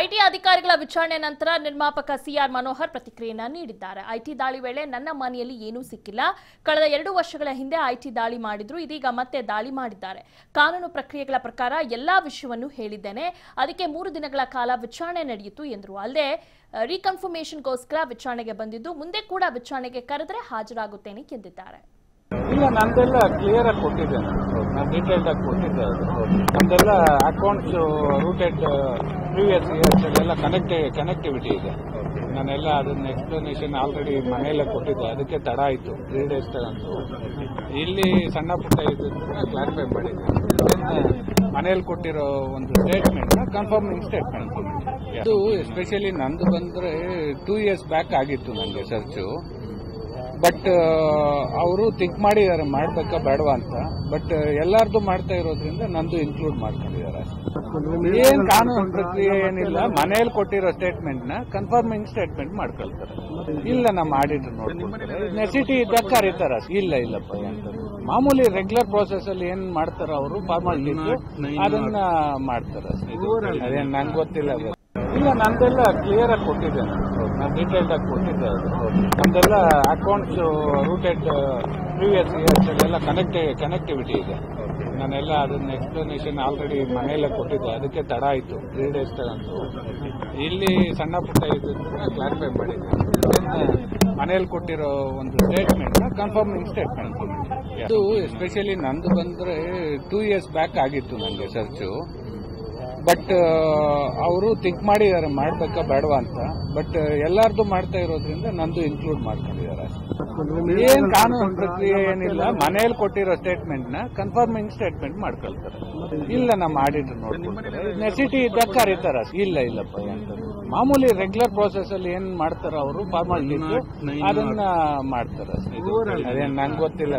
IT ಅಧಿಕಾರಿಗಳ ವಿಚಾರಣೆ ನಂತರ ನಿರ್ಮಾಪಕ ಸಿಆರ್ ಮನೋಹರ್ ಪ್ರತಿಕ್ರಿಯೆಯನ್ನ ನೀಡಿದ್ದಾರೆ. ಐಟಿ ದಾಳಿ ವೇಳೆ ನನ್ನ ಮನೆಯಲ್ಲಿ ಏನೂ ಸಿಕ್ಕಿಲ್ಲ. ಕಳೆದ ಎರಡು ವರ್ಷಗಳ ಹಿಂದೆ ಐಟಿ ದಾಳಿ ಮಾಡಿದ್ರು. ಇದೀಗ ಮತ್ತೆ ದಾಳಿ ಮಾಡಿದ್ದಾರೆ. ಕಾನೂನು ಪ್ರಕ್ರಿಯೆಗಳ ಪ್ರಕಾರ ಎಲ್ಲಾ ವಿಷಯವನ್ನು ಹೇಳಿದ್ದೇನೆ. ಅದಕ್ಕೆ ಮೂರು ದಿನಗಳ ಕಾಲ ವಿಚಾರಣೆ ನಡೆಯಿತು ಎಂದರು. ಅಲ್ಲದೆ ರೀಕನ್ಫರ್ಮೇಷನ್ಗೋಸ್ಕರ ವಿಚಾರಣೆಗೆ ಬಂದಿದ್ದು, ಮುಂದೆ ಕೂಡ ವಿಚಾರಣೆಗೆ ಕರೆದರೆ ಹಾಜರಾಗುತ್ತೇನೆ ಎಂದಿದ್ದಾರೆ. ನಾನು ಡೀಟೇಲ್ಡ್ ಆಗಿ ಕೊಟ್ಟಿದ್ದೆ ನಮ್ದೆಲ್ಲ ಅಕೌಂಟ್ಸ್ ರೂಟೆಡ್ ಪ್ರೀವಿಯಸ್ ಇಯರ್ಸ್ ಎಲ್ಲ ಕನೆಕ್ಟ್ ಕನೆಕ್ಟಿವಿಟಿ ಇದೆ. ನಾನೆಲ್ಲ ಅದನ್ನ ಎಕ್ಸ್ಪ್ಲನೇಷನ್ ಆಲ್ರೆಡಿ ಮನೆಯಲ್ಲೇ ಕೊಟ್ಟಿದ್ದೆ. ಅದಕ್ಕೆ ತಡ ಆಯಿತು. ತ್ರೀ ಡೇಸ್ ತಗೊಂಡು ಇಲ್ಲಿ ಸಣ್ಣ ಪುಟ್ಟ ಇದ್ದಿದ್ದು ಕ್ಲಾರಿಫೈ ಮಾಡಿದ್ದೆ. ಮನೆಯಲ್ಲಿ ಕೊಟ್ಟಿರೋ ಒಂದು ಸ್ಟೇಟ್ಮೆಂಟ್ ಕನ್ಫರ್ಮಿಂಗ್ ಸ್ಟೇಟ್ಮೆಂಟ್ ಇದು ಎಸ್ಪೆಷಲಿ ನಂದು ಬಂದ್ರೆ ಟೂ ಇಯರ್ಸ್ ಬ್ಯಾಕ್ ಆಗಿತ್ತು ನನಗೆ ಸರ್ಚು ಬಟ್ ಅವರು ಥಿಂಕ್ ಮಾಡಿದ್ದಾರೆ, ಮಾಡ್ಬೇಕಾ ಬೇಡವಾ ಅಂತ. ಬಟ್ ಎಲ್ಲಾರ್ದು ಮಾಡ್ತಾ ಇರೋದ್ರಿಂದ ನಂದು ಇನ್ಕ್ಲೂಡ್ ಮಾಡ್ಕೊಂಡಿದ್ದಾರೆ. ಏನ್ ಕಾನೂನು ಪ್ರಕ್ರಿಯೆ ಏನಿಲ್ಲ ಮನೆಯಲ್ಲಿ ಕೊಟ್ಟಿರೋ ಸ್ಟೇಟ್ಮೆಂಟ್ನ ಕನ್ಫರ್ಮಿಂಗ್ ಸ್ಟೇಟ್ಮೆಂಟ್ ಮಾಡ್ಕೊಳ್ತಾರೆ. ಇಲ್ಲ, ನಮ್ಮ ಆಡಿಟರ್ ನೋಡ್ಕೊಳ್ತಾರೆ. ನೆಸಿಟಿ ಇದ್ದಾಗ ಕರೀತಾರ. ಇಲ್ಲ, ಇಲ್ಲಪ್ಪ ಮಾಮೂಲಿ ರೆಗ್ಯುಲರ್ ಪ್ರೋಸೆಸ್ ಅಲ್ಲಿ ಏನ್ ಮಾಡ್ತಾರ ಅವರು ಫಾರ್ಮಾಲಿಟೀಸ್ ಅದನ್ನ ಮಾಡ್ತಾರ. ಅದೇನ್ ನಂಗೆ ಗೊತ್ತಿಲ್ಲ. ಇಲ್ಲ, ನಂದೆಲ್ಲ ಕ್ಲಿಯರ್ ಆಗಿ ಕೊಟ್ಟಿದ್ದೇನೆ. ನಾನು ಡೀಟೇಲ್ಡ್ ಆಗಿ ಕೊಟ್ಟಿದ್ದೆ ಅದು. ನಮ್ದೆಲ್ಲ ಅಕೌಂಟ್ಸ್ ರೂಟೆಡ್ ಪ್ರೀವಿಯಸ್ ಇಯರ್ಸ್ ಎಲ್ಲ ಕನೆಕ್ಟ್ ಕನೆಕ್ಟಿವಿಟಿ ಇದೆ. ನಾನೆಲ್ಲ ಅದನ್ನ ಎಕ್ಸ್ಪ್ಲನೇಷನ್ ಆಲ್ರೆಡಿ ಮನೆಯಲ್ಲೇ ಕೊಟ್ಟಿದ್ದೆ. ಅದಕ್ಕೆ ತಡ ಆಯಿತು. ತ್ರೀ ಡೇಸ್ ತಗೊಂಡು. ಇಲ್ಲಿ ಸಣ್ಣ ಪುಟ್ಟ ಇದು ಕ್ಲಾರಿಫೈ ಮಾಡಿದ್ದೆ. ಮನೆಯಲ್ಲಿ ಕೊಟ್ಟಿರೋ ಒಂದು ಸ್ಟೇಟ್ಮೆಂಟ್ ಕನ್ಫರ್ಮಿಂಗ್ ಸ್ಟೇಟ್ಮೆಂಟ್ ಇದು ಎಸ್ಪೆಷಲಿ ನಂದು ಬಂದರೆ ಟೂ ಇಯರ್ಸ್ ಬ್ಯಾಕ್ ಆಗಿತ್ತು ನನಗೆ ಸರ್ಚು ಬಟ್ ಅವರು ಥಿಂಕ್ ಮಾಡಿದ್ದಾರೆ ಮಾಡ್ಬೇಕಾ ಬೇಡವಾ ಅಂತ. ಬಟ್ ಎಲ್ಲಾರ್ದು ಮಾಡ್ತಾ ಇರೋದ್ರಿಂದ ನಂದು ಇನ್ಕ್ಲೂಡ್ ಮಾಡ್ಕೊಂಡಿದ್ದಾರೆ. ಏನ್ ಕಾನೂನು ಪ್ರಕ್ರಿಯೆ ಏನಿಲ್ಲ ಮನೆಯಲ್ಲಿ ಕೊಟ್ಟಿರೋ ಸ್ಟೇಟ್ಮೆಂಟ್ನ ಕನ್ಫರ್ಮಿಂಗ್ ಸ್ಟೇಟ್ಮೆಂಟ್ ಮಾಡ್ಕೊಳ್ತಾರೆ. ಇಲ್ಲ ನಾ ಆಡಿಟರ್ ನೋಡ್ಕೊಳ್ತಾರೆ. ನೆಸಿಟಿ ಇದ್ದಾಗ ಕರೀತಾರ. ಇಲ್ಲ ಇಲ್ಲಪ್ಪ ಮಾಮೂಲಿ ರೆಗ್ಯುಲರ್ ಪ್ರೋಸೆಸ್ ಅಲ್ಲಿ ಏನ್ ಮಾಡ್ತಾರ ಅವರು ಫಾರ್ಮಾಲಿಟೀಸ್ ಅದನ್ನ ಮಾಡ್ತಾರ ಅದೇನ್ ನಂಗೆ ಗೊತ್ತಿಲ್ಲ.